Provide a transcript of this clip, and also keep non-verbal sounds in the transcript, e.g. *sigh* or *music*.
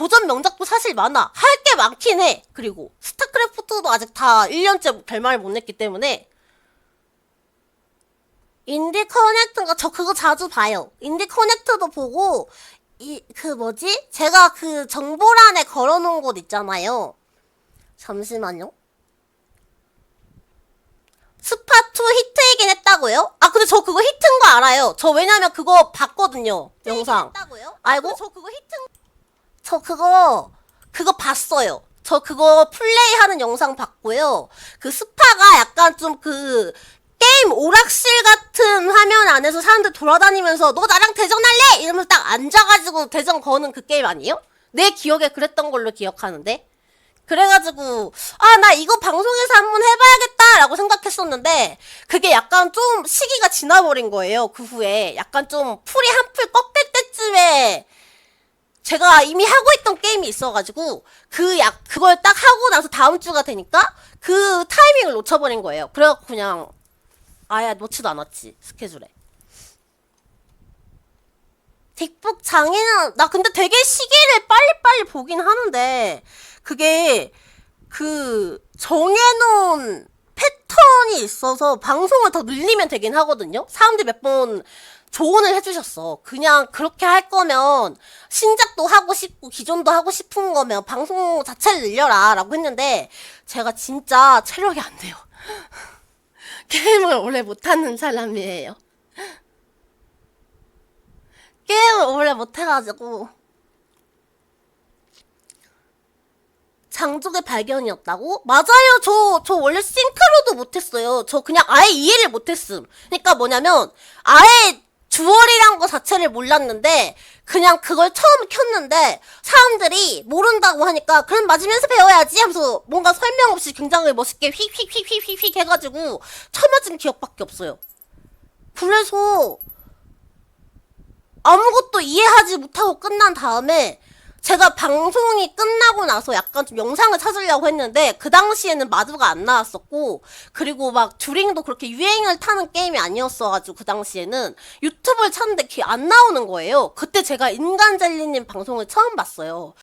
고전 명작도 사실 많아. 할 게 많긴 해. 그리고 스타크래프트도 아직 다 1년째 결말을 못 냈기 때문에 인디 커넥트인가 저 그거 자주 봐요. 인디 커넥트도 보고 이 그 뭐지? 제가 그 정보란에 걸어놓은 곳 있잖아요. 잠시만요. 스파2 히트이긴 했다고요? 아 근데 저 그거 히트인 거 알아요. 저 왜냐면 그거 봤거든요. 영상. 알고? 저 그거 히트 저 그거 그거 봤어요. 저 그거 플레이하는 영상 봤고요. 그 스파가 약간 좀 그 게임 오락실 같은 화면 안에서 사람들 돌아다니면서 너 나랑 대전 할래? 이러면서 딱 앉아가지고 대전 거는 그 게임 아니에요? 내 기억에 그랬던 걸로 기억하는데. 그래가지고 아 나 이거 방송에서 한번 해봐야겠다라고 생각했었는데 그게 약간 좀 시기가 지나버린 거예요. 그 후에 약간 좀 풀이 한풀 꺾일 때쯤에 제가 이미 하고 있던 게임이 있어가지고 그 약 그걸 딱 하고 나서 다음 주가 되니까 그 타이밍을 놓쳐버린 거예요. 그래갖고 그냥 아예 놓지도 않았지 스케줄에. 딕북 장애는 나 근데 되게 시기를 빨리빨리 보긴 하는데 그게 그 정해놓은 패턴이 있어서 방송을 더 늘리면 되긴 하거든요. 사람들이 몇 번 조언을 해주셨어. 그냥 그렇게 할 거면 신작도 하고 싶고 기존도 하고 싶은 거면 방송 자체를 늘려라 라고 했는데 제가 진짜 체력이 안 돼요. *laughs* 게임을 오래 못하는 사람이에요. *laughs* 게임을 오래 못해가지고 장족의 발견이었다고? 맞아요. 저, 저 원래 싱크로도 못했어요. 저 그냥 아예 이해를 못했음. 그러니까 뭐냐면, 아예 주얼이란 거 자체를 몰랐는데, 그냥 그걸 처음 켰는데, 사람들이 모른다고 하니까, 그럼 맞으면서 배워야지 하면서 뭔가 설명 없이 굉장히 멋있게 휙휙휙휙휙 해가지고, 쳐맞은 기억밖에 없어요. 그래서, 아무것도 이해하지 못하고 끝난 다음에 제가 방송이 끝나고 나서 약간 좀 영상을 찾으려고 했는데 그 당시에는 마두가 안 나왔었고 그리고 막 듀링도 그렇게 유행을 타는 게임이 아니었어가지고 그 당시에는 유튜브를 찾는데 그게 안 나오는 거예요. 그때 제가 인간 젤리님 방송을 처음 봤어요.